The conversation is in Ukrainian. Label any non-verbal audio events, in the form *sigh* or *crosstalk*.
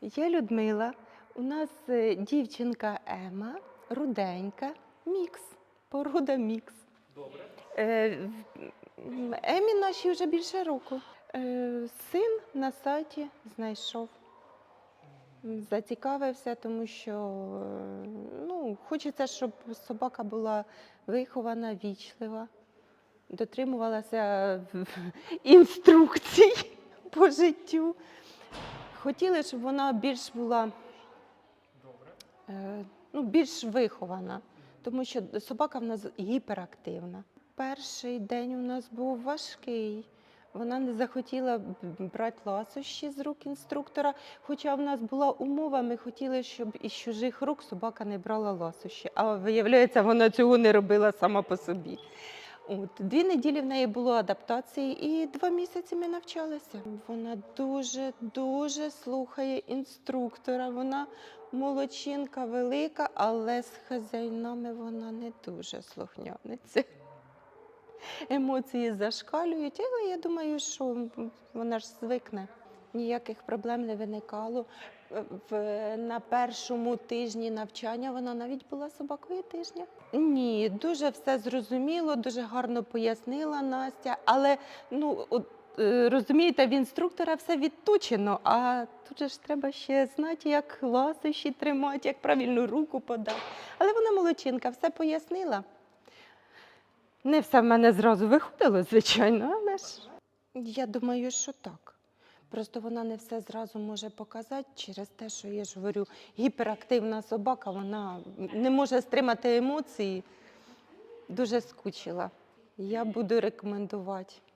Я Людмила. У нас е, дівчинка Ема, руденька, мікс, порода мікс. Добре. Е, Емі нашій вже більше року. Е, Син на сайті знайшов. Зацікавився, тому що ну, хочеться, щоб собака була вихована, вічлива, дотримувалася інструкцій *laughs* по життю. Хотіли, щоб вона більш була е, ну, більш вихована, тому що собака в нас гіперактивна. Перший день у нас був важкий. Вона не захотіла брати ласощі з рук інструктора. Хоча в нас була умова, ми хотіли, щоб із чужих рук собака не брала ласощі. А виявляється, вона цього не робила сама по собі. От, дві неділі в неї було адаптації, і два місяці ми навчалися. Вона дуже дуже слухає інструктора. Вона молодчинка велика, але з хазяїнами вона не дуже слухняниця. Емоції зашкалюють, але я думаю, що вона ж звикне. Ніяких проблем не виникало. В, на першому тижні навчання вона навіть була собакою тижня. Ні, дуже все зрозуміло, дуже гарно пояснила Настя. Але ну от, е, розумієте, в інструктора все відточено, а тут же ж треба ще знати, як ласощі тримати, як правильну руку подати. Але вона молодчинка, все пояснила. Не все в мене зразу виходило, звичайно, але ж я думаю, що так. Просто вона не все зразу може показати через те, що я ж говорю, гіперактивна собака, вона не може стримати емоції. Дуже скучила. Я буду рекомендувати.